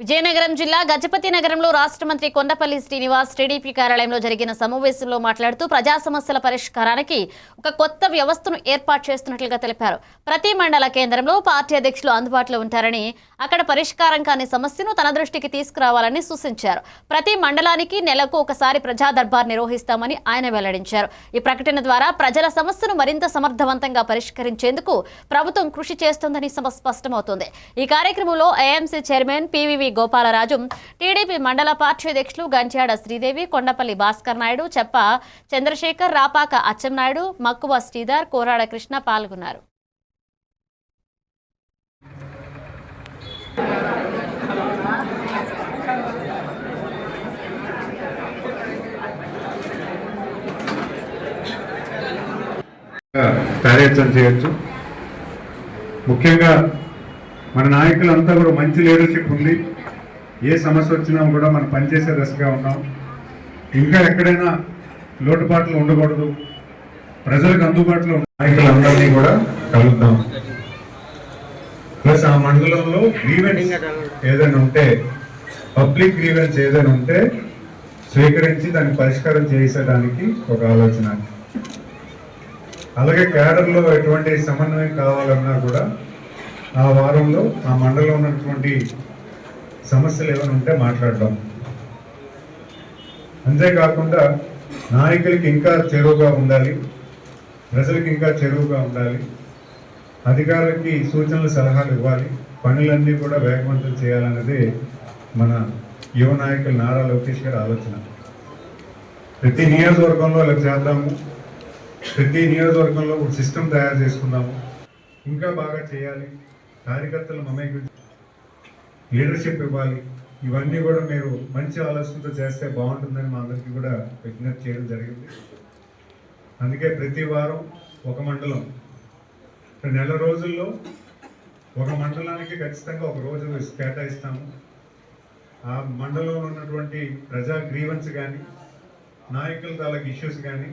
విజయనగరం జిల్లా గజపతి నగరంలో రాష్ట్ర మంత్రి కొండపల్లి శ్రీనివాస్ టీడీపీ కార్యాలయంలో జరిగిన సమావేశంలో మాట్లాడుతూ ప్రజా సమస్యల పరిష్కారానికి ఒక కొత్త వ్యవస్థను ఏర్పాటు చేస్తున్నట్లుగా తెలిపారు. ప్రతి మండల కేంద్రంలో పార్టీ అధ్యక్షులు అందుబాటులో ఉంటారని అక్కడ పరిష్కారం కాని సమస్యను తన దృష్టికి తీసుకురావాలని సూచించారు. ప్రతి మండలానికి నెలకు ఒకసారి ప్రజా దర్బార్ నిర్వహిస్తామని ఆయన వెల్లడించారు. ఈ ప్రకటన ద్వారా ప్రజల సమస్యను మరింత సమర్థవంతంగా పరిష్కరించేందుకు ప్రభుత్వం కృషి చేస్తోందని సమ- స్పష్టమవుతోంది. ఈ కార్యక్రమంలో AMC chairman PVV Gopalaraju TDP మండల పార్టీ అధ్యక్షులు గంట్యాడ శ్రీదేవి కొండపల్లి భాస్కర్ నాయుడు చెప్ప చంద్రశేఖర్ రాపాక అచ్చెన్నాయుడు మక్కువ శ్రీధర్ కోరాడ కృష్ణ పాల్గొన్నారు. కార్యాచరణ చేయొచ్చు. ముఖ్యంగా మన నాయకులంతా కూడా మంచి లీడర్షిప్ ఉంది. ఏ సమస్య వచ్చినా కూడా మనం పనిచేసే దశగా ఉన్నాం. ఇంకా ఎక్కడైనా లోటుపాట్లు ఉండకూడదు. ప్రజలకు అందుబాటులో నాయకులందరినీ కూడా కలుద్దాం. ప్లస్ ఆ మండలంలో గ్రీవెన్స్ ఏదైనా ఉంటే పబ్లిక్ గ్రీవెన్స్ ఏదైనా ఉంటే స్వీకరించి దాన్ని పరిష్కారం చేసేదానికి ఒక ఆలోచన. అలాగే క్యాడర్లో ఎటువంటి సమన్వయం కావాలన్నా కూడా ఆ వారంలో ఆ మండలంలో ఉన్నటువంటి సమస్యలు ఏమైనా ఉంటే మాట్లాడడం అంతేకాకుండా నాయకులకి ఇంకా చెరువుగా ఉండాలి ప్రజలకు ఇంకా చెరువుగా ఉండాలి అధికారులకి సూచనలు సలహాలు ఇవ్వాలి పనులన్నీ కూడా వేగవంతం చేయాలన్నది మన యువ నాయకులు నారా లోకేష్ గారి ఆలోచన. ప్రతి నియోజకవర్గంలో ఇలా చేద్దాము ప్రతి నియోజకవర్గంలో ఒక సిస్టమ్ తయారు చేసుకుందాము ఇంకా బాగా చేయాలి. కార్యకర్తలు మమేకం లీడర్షిప్ ఇవ్వాలి. ఇవన్నీ కూడా మీరు మంచి ఆలోచనతో చేస్తే బాగుంటుందని మా అందరికీ కూడా విజ్ఞప్తి చేయడం జరిగింది. అందుకే ప్రతి వారం ఒక మండలం. నెల రోజుల్లో ఒక మండలానికి ఖచ్చితంగా ఒక రోజు కేటాయిస్తాము. ఆ మండలంలో ఉన్నటువంటి ప్రజా గ్రీవెన్స్ కానీ నాయకుల తాలూకు ఇష్యూస్ కానీ